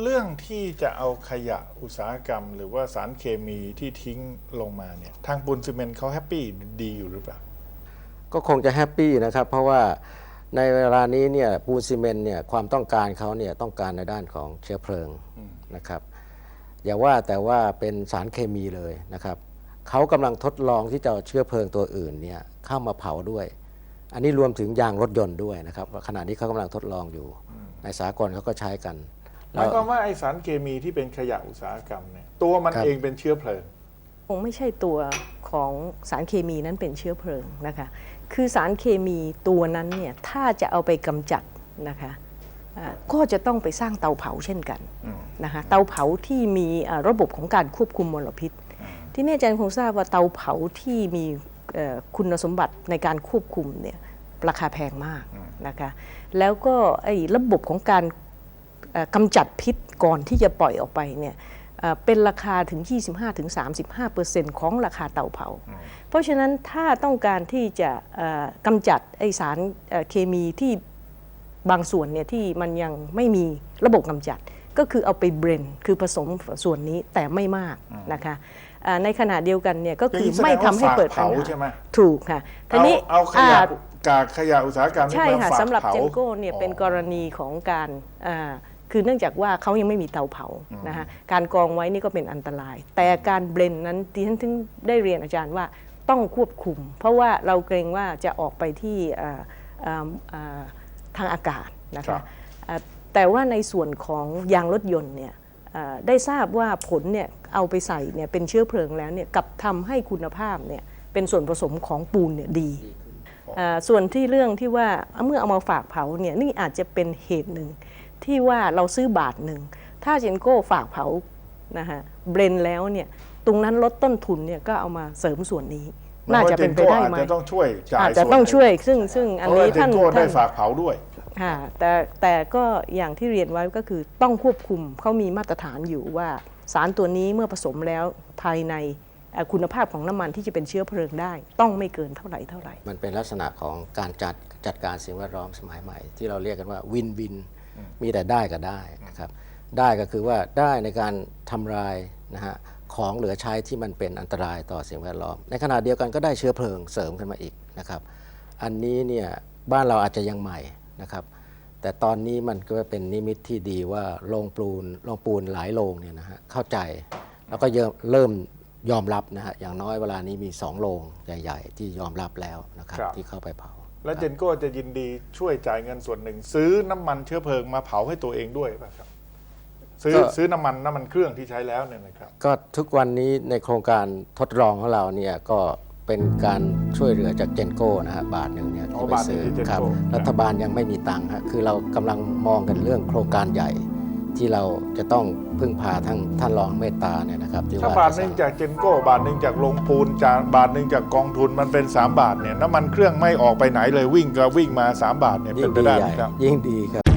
เรื่องที่จะเอาขยะอุตสาหกรรม หรือว่าสารเคมีที่ทิ้งลงมาเนี่ยทางปูนซีเมนต์เขาแฮปปี้ดีอยู่หรือเปล่า ก็คงจะแฮปปี้นะครับ เพราะว่าในเวลานี้เนี่ยปูนซีเมนต์เนี่ยความต้องการเขาเนี่ยต้องการในด้านของเชื้อเพลิงนะครับ อย่าว่าแต่ว่าเป็นสารเคมีเลยนะครับเขากำลังทดลองที่จะเอาเชื้อเพลิงตัวอื่นเนี่ยเข้ามาเผาด้วย อันนี้รวมถึงยางรถยนต์ด้วยนะครับขณะนี้เขากำลังทดลองอยู่ ในสากลเขาก็ใช้กัน หมายความว่าไอสารเคมีที่เป็นขยะอุตสาหกรรมเนี่ยตัวมันครับเองเป็นเชื้อเพลิงคงไม่ใช่ตัวของสารเคมีนั้นเป็นเชื้อเพลิงนะคะ คือสารเคมีตัวนั้นเนี่ยถ้าจะเอาไปกำจัดนะคะอ่าก็จะต้องไปสร้างเตาเผาเช่นกันนะคะเตาเผาที่มีอ่าระบบของการควบคุมมลพิษ ที่นี่อาจารย์คงทราบว่าเตาเผาที่มีเอ่อคุณสมบัติในการควบคุมเนี่ยราคาแพงมากนะคะแล้วก็ไอ้ระบบของการเอ่อ กำจัดพิษก่อนที่จะปล่อยออกไปเนี่ยเอ่อเป็นราคาถึง 25-35%ของราคาเตาเผา เพราะฉะนั้นถ้าต้องการที่จะเอ่อกำจัดไอสารเอ่อเคมีที่บางส่วนเนี่ยที่มันยังไม่มีระบบกำจัด ก็คือเอาไปเบรนคือผสมส่วนนี้แต่ไม่มากนะคะเอ่อในขณะเดียวกันเนี่ยก็คืออย่างนี้แสดงไม่ทำให้เปิดปัญว่าฝากเผาหาใช่ไหมถูกค่ะทีเอานี้เอาขยะอ่ากากขยะอุตสาหกรรมนี่ใช่มาค่ะฝากสำหรับผาเจนโก้เนี่ยเป็นกรณีของการอ่า คือเนื่องจากว่าเขายังไม่มีเตาเผานะคะการกรองไว้นี่ก็เป็นอันตราย แต่การเบลนด์นั้นดิฉันถึงได้เรียนอาจารย์ว่าต้องควบคุม เพราะว่าเราเกรงว่าจะออกไปที่อ่าอ่าอ่าทางอากาศนะครัคะบอ่าแต่ว่าในส่วนของยางรถยนต์เนี่ยอ่าได้ทราบว่าผลเนี่ยเอาไปใส่เนี่ยเป็นเชื้อเพลิงแล้วเนี่ยกลับทำให้คุณภาพเนี่ยเป็นส่วนผสมของปูนเนี่ยดีอ่าส่วนที่เรื่องที่ว่าเมื่อเอามาฝากเผาเนี่ยนี่อาจจะเป็นเหตุหนึ่ง ที่ว่าเราซื้อบาทหนึ่ง ถ้าเจนโก้ฝากเผานะฮะเบรนแล้วเนี่ยตรงนั้นลดต้นทุนเนี่ยก็เอามาเสริมส่วนนี้ น่าจะเป็นไปได้ไหมอาจจะต้องช่วยจ่ายอาจจะส่วนต้องหนึ่ช่วยซึ่งซึ่งอันนี้เพระว่ท่านเจโก้ได้ท่านฝากเผาด้วยค่ะแต่แต่ก็อย่างที่เรียนไว้ก็คือต้องควบคุมเขามีมาตรฐานอยู่ว่าสารตัวนี้เมื่อผสมแล้วภายในเอ่อคุณภาพของน้ำมันที่จะเป็นเชื้อเพลิงได้ ต้องไม่เกินเท่าไหร่เท่าไหร่ มันเป็นลักษณะของการจัดจัดการสิ่งแวดล้อมสมัยใหม่ ที่เราเรียกกันว่าวินวิน มีแต่ได้กับได้นะครับได้ก็คือว่าได้ในการทำลายนะฮะของเหลือใช้ที่มันเป็นอันตรายต่อสิ่งแวดล้อม ในขณะเดียวกันก็ได้เชื้อเพลิงเสริมขึ้นมาอีกนะครับ อันนี้เนี่ยบ้านเราอาจจะยังใหม่นะครับ แต่ตอนนี้มันก็เป็นนิมิตที่ดีว่าโรงปูนโรงปูนหลายโรงเนี่ยนะฮะเข้าใจแล้วก็เริ่มเริ่มยอมรับนะฮะอย่างน้อยเวลานี้มีสองโรงใหญ่ ๆ ที่ยอมรับแล้วนะครับครับที่เข้าไปเผา แล้วเจนโก้จะยินดีช่วยจ่ายเงินส่วนหนึ่ง ซื้อน้ำมันเชื้อเพลิงมาเผาให้ตัวเองด้วยป่ะครับ ซื้อก็ ซื้อน้ำมันน้ำมันเครื่องที่ใช้แล้วเนี่ยนะครับ ก็ทุกวันนี้ในโครงการทดลองของเราเนี่ยก็เป็นการช่วยเหลือจากเจนโก้นะฮะบาทหนึ่งเนี่ยอ๋อที่ไปบาทหนึ่ซื้งอที่ Genco ครับครับ รัฐบาลยังไม่มีตังค์ฮะคือเรากำลังมองกันเรื่องโครงการใหญ่ ที่เราจะต้องพึ่งพาทั้งท่านรองเมตตาเนี่ยนะครับที่ถ้าว่าบาทจะหนึ่งสร้างจากเจนโก้บาทหนึ่งจากโรงปูนจากบาทหนึ่งจากกองทุนมันเป็น 3 บาทเนี่ยน้ำมันเครื่องไม่ออกไปไหนเลยวิ่งก็วิ่งมา 3 บาทเนี่ยยิ่เป็นงไปดีได้ใหไหมญ่ครับ ยิ่งดีครับ